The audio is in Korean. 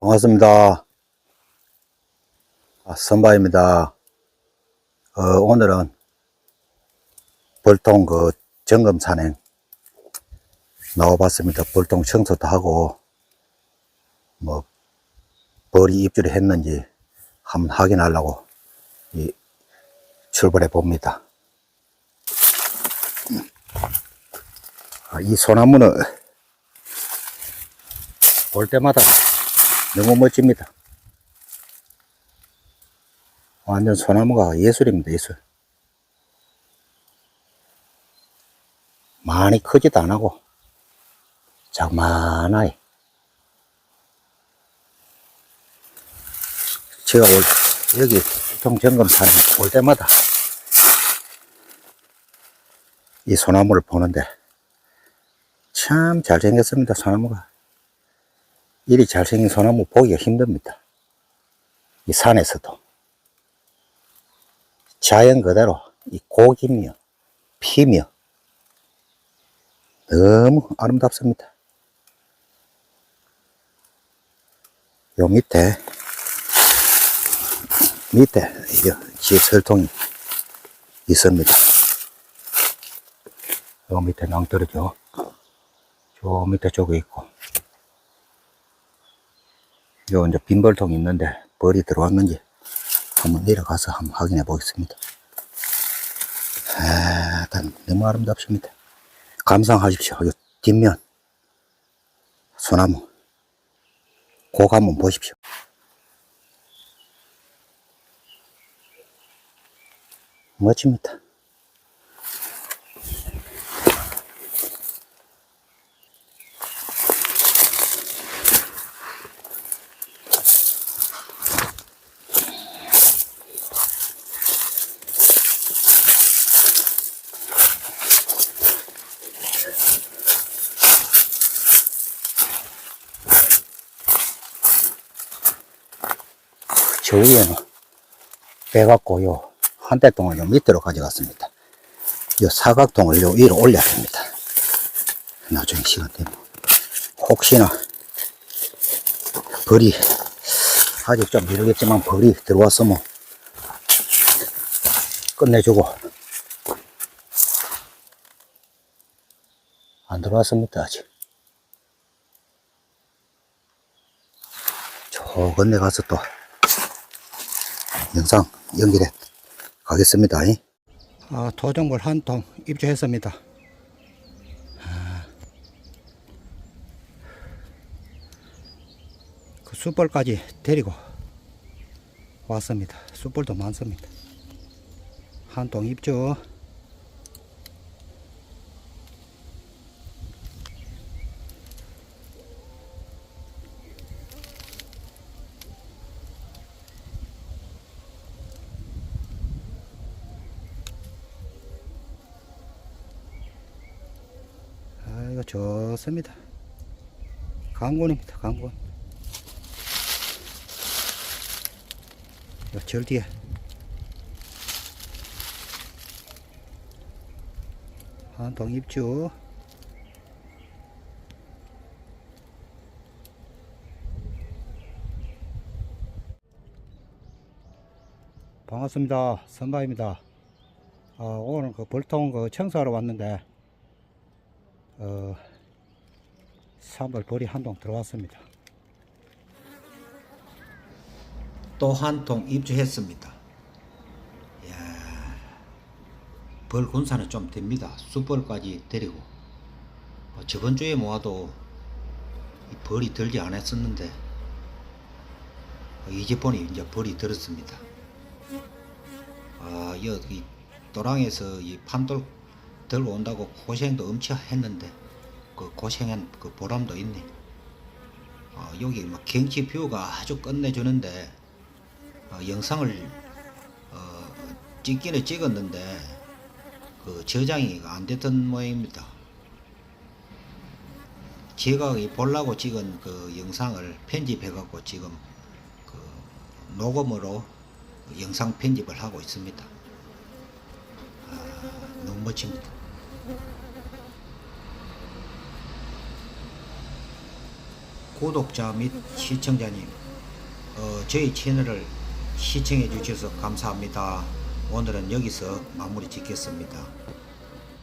반갑습니다. 아, 선바입니다. 어, 오늘은 벌통 그 점검 산행 나와봤습니다. 벌통 청소도 하고, 뭐, 벌이 입주를 했는지 한번 확인하려고 이, 출발해 봅니다. 아, 이 소나무는 볼 때마다 너무 멋집니다. 완전 소나무가 예술입니다, 예술. 많이 크지도 안 하고, 자그마하게. 제가 올, 여기 통점검산에 올 때마다 이 소나무를 보는데 참 잘생겼습니다, 소나무가. 이리 잘생긴 소나무 보기가 힘듭니다. 이 산에서도. 자연 그대로 이 고기며 피며 너무 아름답습니다. 요 밑에 밑에 이 지설통이 있습니다. 요 밑에 낭떠러죠. 저 밑에 저거 있고 요 이제 빈벌통이 있는데 벌이 들어왔는지 한번 내려가서 한번 확인해 보겠습니다. 아, 단 너무 아름답습니다. 감상하십시오. 요 뒷면 소나무 고 한번 보십시오. 멋집니다. 저 위에는 빼갖고 요 한대 동을 요 밑으로 가져갔습니다. 요 사각통을 요 위로 올려야 됩니다. 나중에 시간 되면 혹시나 벌이 아직 좀 미루겠지만 벌이 들어왔으면 끝내주고 안 들어왔습니다 아직 저 건네 가서 또 영상 연결해 가겠습니다. 아, 토종벌 한통 입주했습니다. 아, 그 숯벌까지 데리고 왔습니다. 숯벌도 많습니다. 한 통 입주. 좋습니다. 강곤입니다, 강곤. 요절 뒤에. 한통 입주. 반갑습니다. 선바입니다. 아, 오늘 그 벌통 그 청소하러 왔는데, 어, 3월 벌이 한통 들어왔습니다. 또 한 통 입주했습니다. 이야, 벌 군사는 좀 됩니다. 숯벌까지 데리고. 어, 저번 주에 모아도 이 벌이 들지 않았었는데, 어, 이제 보니 이제 벌이 들었습니다. 아, 여기 도랑에서 이 판돌 들고 온다고 고생도 엄청 했는데, 그 고생한 그 보람도 있네. 어, 여기 막 경치 뷰가 아주 끝내주는데, 어, 영상을 어, 찍기는 찍었는데 그 저장이 안 됐던 모양입니다. 제가 이 보려고 찍은 그 영상을 편집해 갖고 지금 그 녹음으로 영상 편집을 하고 있습니다. 아, 너무 멋집니다. 구독자 및 시청자님, 어, 저희 채널을 시청해 주셔서 감사합니다. 오늘은 여기서 마무리 짓겠습니다.